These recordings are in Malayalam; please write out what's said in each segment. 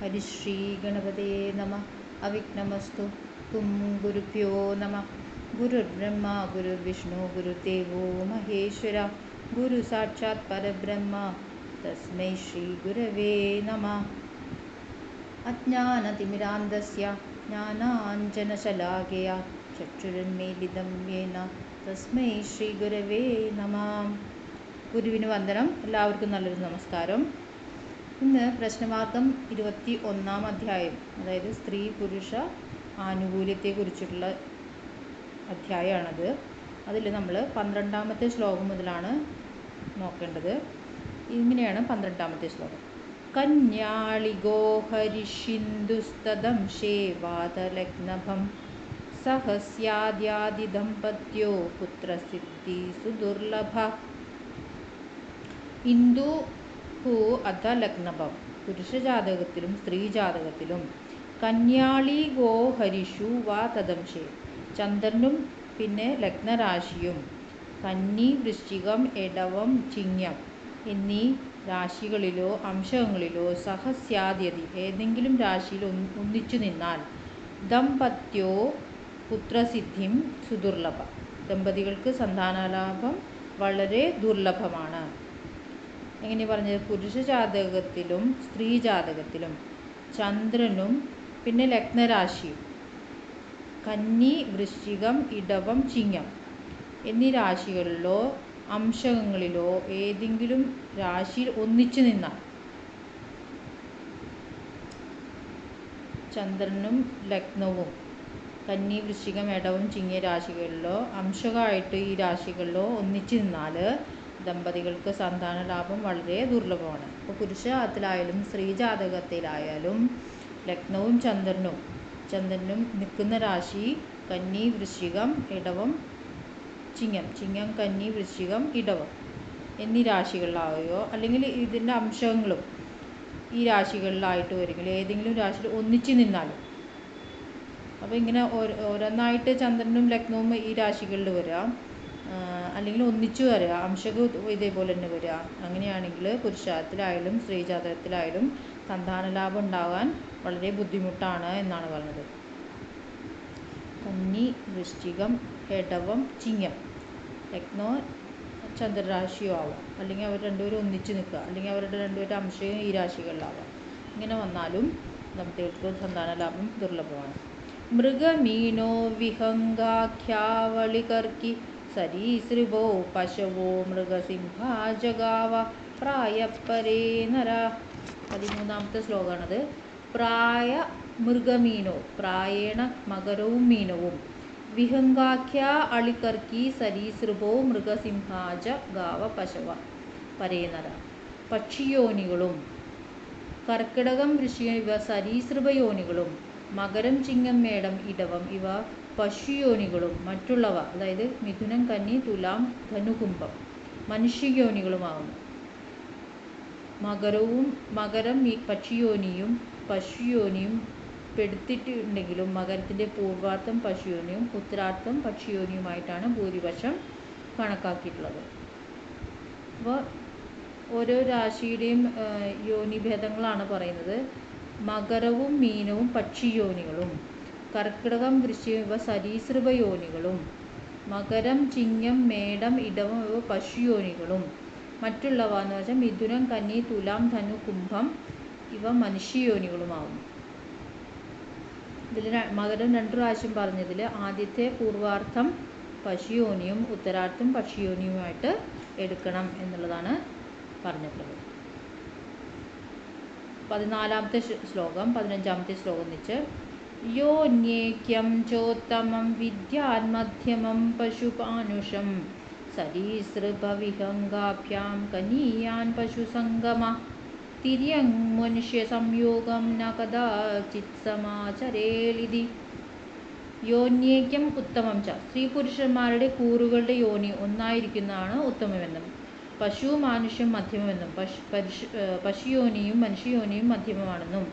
ഹരിശ്രീ ഗണപതേ നമ. അവിഘ്നമസ്തു. തും ഗുരുഭ്യോ നമ. ഗുരുർബ്രഹ്മ ഗുരുർവിഷ്ണു ഗുരുദേവോ മഹേശ്വര. ഗുരു സാക്ഷാത് പരബ്രഹ്മ. തസ്മൈ ശ്രീ ഗുരവേ നമ. അജ്ഞാനതിമിരാന്തസ്യ. ജ്ഞാനാഞ്ജനശലാകയ ചക്ഷുരന്മേലിതം യേന. തസ്മൈ ശ്രീ ഗുരവേ നമ. ഗുരുവിന് വന്ദനം. എല്ലാവർക്കും നല്ലൊരു നമസ്കാരം. ഇന്ന് പ്രശ്നമാർഗം ഇരുപത്തി ഒന്നാം അധ്യായം അതായത് സ്ത്രീ പുരുഷ ആനുകൂല്യത്തെക്കുറിച്ചിട്ടുള്ള അധ്യായമാണത്. അതിൽ നമ്മൾ പന്ത്രണ്ടാമത്തെ ശ്ലോകം മുതലാണ് നോക്കേണ്ടത്. ഇങ്ങനെയാണ് പന്ത്രണ്ടാമത്തെ ശ്ലോകം. കന്യാളിഗോ സഹസ്യാദ്യാദി ദമ്പത്യോ പുത്രസിദ്ധി സുദുർലഭ. ഇന്ദു ഹു അധ ലഗ്നഭം പുരുഷ ജാതകത്തിലും സ്ത്രീ ജാതകത്തിലും കന്യാളി ഗോ ഹരിഷു വാ തദംശേ. ചന്ദ്രനും പിന്നെ ലഗ്നരാശിയും. കന്നി വൃശ്ചികം എടവം ചിങ്ങം എന്നീ രാശികളിലോ അംശങ്ങളിലോ സഹസ്യാദ്യതി ഏതെങ്കിലും രാശിയിൽ ഒന്നിച്ചു നിന്നാൽ ദമ്പത്യോ പുത്രസിദ്ധിം സുദുർലഭ. ദമ്പതികൾക്ക് സന്താനലാഭം വളരെ ദുർലഭമാണ്. എങ്ങനെ പറഞ്ഞത് പുരുഷ ജാതകത്തിലും സ്ത്രീ ജാതകത്തിലും ചന്ദ്രനും പിന്നെ ലഗ്നരാശിയും. കന്നി വൃശ്ചികം ഇടവം ചിങ്ങം എന്നീ രാശികളിലോ അംശങ്ങളിലോ ഏതെങ്കിലും രാശിയിൽ ഒന്നിച്ചു നിന്നാൽ ചന്ദ്രനും ലഗ്നവും കന്നി വൃശ്ചികം ഇടവും ചിങ്ങിയ രാശികളിലോ അംശമായിട്ട് ഈ രാശികളിലോ ഒന്നിച്ചു നിന്നാൽ ദമ്പതികൾക്ക് സന്താന ലാഭം വളരെ ദുർലഭമാണ്. ഇപ്പോൾ പുരുഷ ജാതത്തിലായാലും സ്ത്രീ ജാതകത്തിലായാലും ലഗ്നവും ചന്ദ്രനും ചന്ദ്രനും നിൽക്കുന്ന രാശി കന്നി വൃശ്ചികം ഇടവം ചിങ്ങം ചിങ്ങം കന്നി വൃശ്ചികം ഇടവം എന്നീ രാശികളിലാവുകയോ അല്ലെങ്കിൽ ഇതിന്റെ അംശങ്ങളും ഈ രാശികളിലായിട്ട് വരുമെങ്കിൽ ഏതെങ്കിലും രാശിയിൽ ഒന്നിച്ചു നിന്നാലും. അപ്പോൾ ഇങ്ങനെ ഓരോന്നായിട്ട് ചന്ദ്രനും ലഗ്നവും ഈ രാശികളിൽ വരാം അല്ലെങ്കിൽ ഒന്നിച്ചു വരിക അംശക ഇതേപോലെ തന്നെ വരിക അങ്ങനെയാണെങ്കിൽ പുരുഷാരത്തിലായാലും ജാതകത്തിലായാലും സന്താനലാഭം ഉണ്ടാകാൻ വളരെ ബുദ്ധിമുട്ടാണ് എന്നാണ് പറഞ്ഞത്. കന്നി വൃശ്ചികം ഇടവം ചിങ്ങം. ലഗ്നോ ചന്ദ്രരാശിയോ ആവാം. അല്ലെങ്കിൽ അവർ രണ്ടുപേരും ഒന്നിച്ച് നിൽക്കുക. അല്ലെങ്കിൽ അവരുടെ രണ്ടുപേരുടെ അംശയും ഈ രാശികളിലാവാം. ഇങ്ങനെ വന്നാലും ദമ്പതികൾക്ക് സന്താനലാഭം ദുർലഭമാണ്. മൃഗമീനോ വിഹംഗാഖ്യാവളികർക്കി സരീസൃപോ പശവോ മൃഗസിംഹാജഗാവ പ്രായപ്പരേ നര പതിമൂന്നാമത്തെ ശ്ലോകമാണത്. പ്രായ മൃഗമീനോ പ്രായേണ മകരവും മീനവും. വിഹംഗാഖ്യ അളിക്കർക്കി സരീസൃപോ മൃഗസിംഹാജ ഗാവ പശവ പരേനര പക്ഷിയോനികളും. കർക്കിടകം വൃശ്ചികം ഇവ സരീസൃപയോനികളും മകരം ചിങ്ങം മേടം ഇടവം ഇവ പശുയോനികളും മറ്റുള്ളവ അതായത് മിഥുനം കന്നി തുലാം ധനുകുംഭം മനുഷ്യയോനികളുമാകുന്നു. മകരവും മകരം ഈ പക്ഷിയോനിയും പശുയോനിയും പെടുത്തിട്ടുണ്ടെങ്കിലും മകരത്തിന്റെ പൂർവാർത്ഥം പശുയോനിയും ഉത്തരാർത്ഥം പക്ഷിയോനിയുമായിട്ടാണ് ഭൂരിപക്ഷം കണക്കാക്കിയിട്ടുള്ളത്. അപ്പോൾ ഓരോ രാശിയുടെയും യോനിഭേദങ്ങളാണ് പറയുന്നത്. മകരവും മീനവും പക്ഷിയോനികളും. കർക്കിടകം വൃശ്ചികം ഇവ സരീസൃപ യോനികളും മകരം ചിങ്ങം മേടം ഇടവം ഇവ പശുയോനികളും. മറ്റുള്ളവ എന്ന് വെച്ചാൽ മിഥുനം കന്നി തുലാം ധനു കുംഭം ഇവ മനുഷ്യയോനികളുമാവുന്നു ഇതിൽ മകരം രണ്ടു പ്രാവശ്യം പറഞ്ഞതിൽ ആദ്യത്തെ പൂർവാർത്ഥം പശുയോനിയും ഉത്തരാർത്ഥം പക്ഷിയോനിയുമായിട്ട് എടുക്കണം എന്നുള്ളതാണ് പറഞ്ഞിട്ടുള്ളത്. പതിനാലാമത്തെ ശ്ലോകം പതിനഞ്ചാമത്തെ ശ്ലോകം വെച്ച് യോന്യേക്യം चोत्तमं विद्यान्मध्यमं पशुपानुषं സരീസൃഭവിഹംഗാഭ്യാം कनीयान् पशुसङ्गमः മനുഷ്യസംയോഗം न कदाचित् സമാചരേലിതി യോന്യേക്യം ഉത്തമം ച സ്ത്രീ പുരുഷന്മാരുടെ കൂറുകളുടെ യോനി ഒന്നായിരിക്കുന്നതാണ് ഉത്തമമെന്നും പശു മാനുഷ്യം മധ്യമമെന്നും പശു പശുയോനിയും മനുഷ്യയോനിയും മധ്യമമാണെന്നും.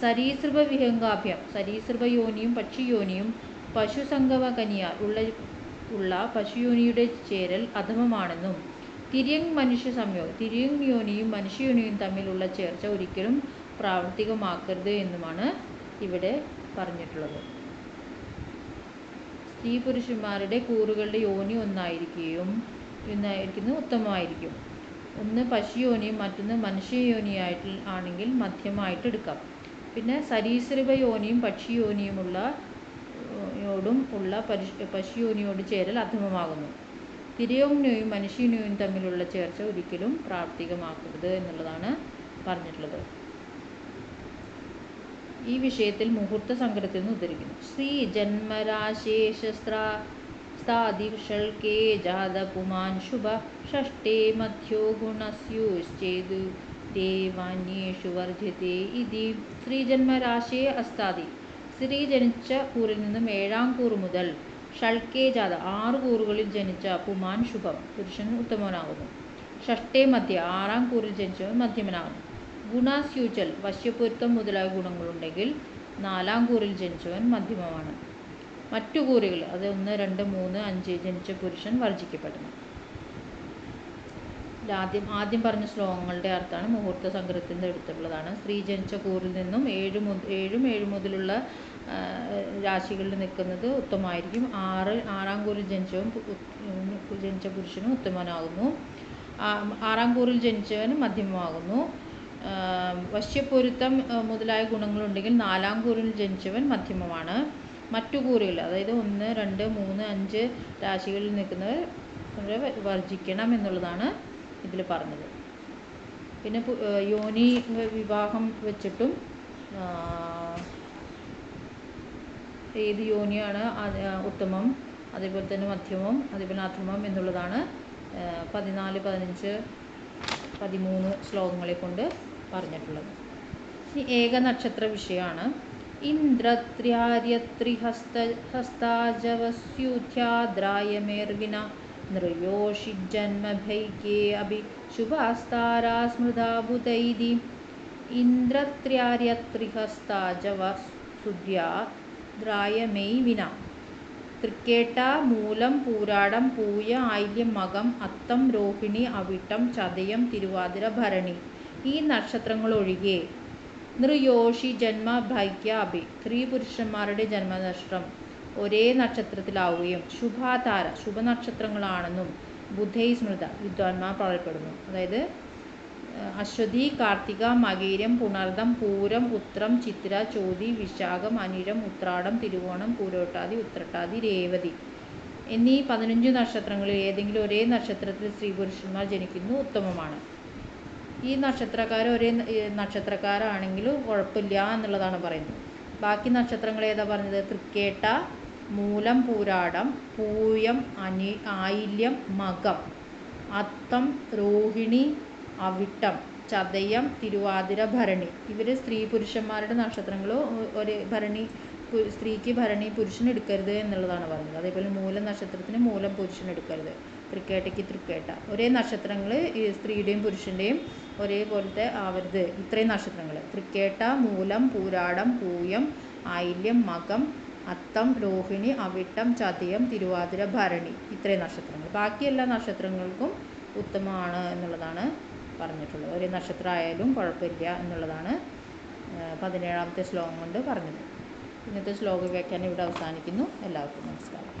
സരീസൃപ വിഹംഗാഭ്യം സരീസൃപ യോനിയും പക്ഷിയോനിയും പശുസംഗമകനിയ ഉള്ള ഉള്ള പശുയോനിയുടെ ചേരൽ അധമമാണെന്നും തിര്യങ് മനുഷ്യ സംയോഗം തിര്യങ് യോനിയും മനുഷ്യയോനിയും തമ്മിലുള്ള ചേർച്ച ഒരിക്കലും പ്രാവർത്തികമാക്കരുത് എന്നുമാണ് ഇവിടെ പറഞ്ഞിട്ടുള്ളത്. സ്ത്രീ പുരുഷന്മാരുടെ കൂറുകളുടെ യോനി ഒന്നായിരിക്കുകയും ഒന്നായിരിക്കുന്നത് ഉത്തമമായിരിക്കും. ഒന്ന് പശുയോനിയും മറ്റൊന്ന് മനുഷ്യയോനിയായിട്ട് ആണെങ്കിൽ മധ്യമായിട്ട് എടുക്കാം. പിന്നെ സരീസൃപ യോനിയും പക്ഷിയോനിയുമുള്ള യോടും ഉള്ള പശു പശുയോനിയോട് ചേരൽ അധമമാകുന്നു. തിരയോനിയും മനുഷ്യനോയും തമ്മിലുള്ള ചേർച്ച ഒരിക്കലും പ്രാവർത്തികമാക്കരുത് എന്നുള്ളതാണ് പറഞ്ഞിട്ടുള്ളത്. ഈ വിഷയത്തിൽ മുഹൂർത്ത സങ്കരത്തിൽ നിന്ന് ഉദ്ധരിക്കുന്നു. ശ്രീ ജന്മരാശേഷസ്ത്ര സ്ഥാദിഷൽക്കേ ജാത പുമാൻ ശുഭ ഷഷ്ടേ മധ്യോ ഗുണസ്യുശ്ചേതു. ദേവാന്യേഷു വർദ്ധ്യത്തെ ഇതി സ്ത്രീജന്മരാശിയെ അസ്താതി സ്ത്രീ ജനിച്ച കൂറിൽ നിന്നും ഏഴാം കൂറ് മുതൽ ഷൾക്കേ ജാത ആറ് കൂറുകളിൽ ജനിച്ച പുമാൻ ശുഭം. പുരുഷൻ ഉത്തമനാകുന്നു. ഷഷ്ടേ മധ്യ ആറാം കൂറിൽ ജനിച്ചവൻ മധ്യമനാകുന്നു. ഗുണാസ്യൂച്ചൽ വശ്യപ്പൊരുത്തം മുതലായ ഗുണങ്ങളുണ്ടെങ്കിൽ നാലാം കൂറിൽ ജനിച്ചവൻ മധ്യമമാണ്. മറ്റു കൂറുകൾ അത് ഒന്ന് രണ്ട് മൂന്ന് അഞ്ച് ജനിച്ച പുരുഷൻ വർജിക്കപ്പെടണം ഇതിൽ ആദ്യം ആദ്യം പറഞ്ഞ ശ്ലോകങ്ങളുടെ അർത്ഥമാണ് മുഹൂർത്ത സംഗ്രഹത്തിൽ നിന്ന് എടുത്തിട്ടുള്ളതാണ് സ്ത്രീ ജനിച്ച കൂറിൽ നിന്നും ഏഴ് മുതൽ ഏഴും ഏഴ് മുതലുള്ള രാശികളിൽ നിൽക്കുന്നത് ഉത്തമമായിരിക്കും. ആറ് ആറാം കൂറിൽ ജനിച്ചവൻ ജനിച്ച പുരുഷനും ഉത്തമനാകുന്നു. ആറാം കൂറിൽ ജനിച്ചവൻ മധ്യമമാകുന്നു വശ്യപൊരുത്തം മുതലായ ഗുണങ്ങളുണ്ടെങ്കിൽ നാലാം കൂറിൽ ജനിച്ചവൻ മധ്യമമാണ്. മറ്റു കൂറുകൾ അതായത് ഒന്ന് രണ്ട് മൂന്ന് അഞ്ച് രാശികളിൽ നിൽക്കുന്നവർ വർജിക്കണം എന്നുള്ളതാണ്. ഇതിൽ പറഞ്ഞത്. പിന്നെ യോനി വിവാഹം വെച്ചിട്ടും ഏത് യോനിയാണ് ഉത്തമം അതേപോലെ തന്നെ മധ്യമം അതേപോലെ അധമം എന്നുള്ളതാണ് പതിനാല് പതിനഞ്ച് പതിമൂന്ന് ശ്ലോകങ്ങളെ കൊണ്ട് പറഞ്ഞിട്ടുള്ളത്. ഇനി ഏക നക്ഷത്ര വിഷയമാണ്. ഇന്ദ്രത്ര്യാര്യത്രിഹസ്ത നൃയോഷിജന്മഭൈക്യേ അഭി ശുഭാസ്താരാ സ്മൃതാ ബുധൈതി ഇന്ദ്രത്ര്യാര്യത്രിഹസ്താജവസുദ്യാദ്രായമൈ വിന തൃക്കേട്ട മൂലം പൂരാടം പൂയ ആയില്യം മകം അത്തം രോഹിണി അവിട്ടം ചതയം തിരുവാതിര ഭരണി. ഈ നക്ഷത്രങ്ങളൊഴികെ നൃയോഷി ജന്മ ഭൈക്യാഭി സ്ത്രീ പുരുഷന്മാരുടെ ജന്മനക്ഷത്രം ഒരേ നക്ഷത്രത്തിലാവുകയും ശുഭാതാര ശുഭനക്ഷത്രങ്ങളാണെന്നും ബുധൈ സ്മൃത വിദ്വാൻമാർ പറയപ്പെടുന്നു. അതായത് അശ്വതി കാർത്തിക മകീരം പുണർദം പൂരം ഉത്രം ചിത്ര ചോതി വിശാഖം അനിഴം ഉത്രാടം തിരുവോണം പൂരോട്ടാതി ഉത്രട്ടാതി രേവതി എന്നീ പതിനഞ്ച് നക്ഷത്രങ്ങളിൽ ഏതെങ്കിലും ഒരേ നക്ഷത്രത്തിൽ സ്ത്രീ പുരുഷന്മാർ ജനിക്കുന്നു ഉത്തമമാണ്. ഈ നക്ഷത്രക്കാർ ഒരേ നക്ഷത്രക്കാരാണെങ്കിലും കുഴപ്പമില്ല എന്നുള്ളതാണ് പറയുന്നത്. ബാക്കി നക്ഷത്രങ്ങൾ ഏതാ പറഞ്ഞത്? തൃക്കേട്ട മൂലം പൂരാടം പൂയം അനി ആയില്യം മകം അത്തം രോഹിണി അവിട്ടം ചതയം തിരുവാതിര ഭരണി. ഇവർ സ്ത്രീ പുരുഷന്മാരുടെ നക്ഷത്രങ്ങൾ ഒരേ ഭരണി സ്ത്രീക്ക് ഭരണി പുരുഷൻ എടുക്കരുത് എന്നുള്ളതാണ് പറഞ്ഞത്. അതേപോലെ മൂലം നക്ഷത്രത്തിന് മൂലം പുരുഷൻ എടുക്കരുത്. തൃക്കേട്ടയ്ക്ക് തൃക്കേട്ട. ഒരേ നക്ഷത്രങ്ങൾ സ്ത്രീയുടെയും പുരുഷന്റെയും ഒരേപോലത്തെ ആവരുത്. ഇത്രയും നക്ഷത്രങ്ങൾ തൃക്കേട്ട മൂലം പൂരാടം പൂയം ആയില്യം മകം അത്തം രോഹിണി അവിട്ടം ചതയം തിരുവാതിര ഭരണി. ഇത്രയും നക്ഷത്രങ്ങൾ. ബാക്കി എല്ലാ നക്ഷത്രങ്ങൾക്കും ഉത്തമമാണ് എന്നുള്ളതാണ് പറഞ്ഞിട്ടുള്ളത്. ഒരു നക്ഷത്രമായാലും കുഴപ്പമില്ല എന്നുള്ളതാണ് പതിനേഴാമത്തെ ശ്ലോകം കൊണ്ട് പറഞ്ഞത്. ഇന്നത്തെ ശ്ലോക വ്യാഖ്യാനം ഇവിടെ അവസാനിക്കുന്നു. എല്ലാവർക്കും നമസ്കാരം.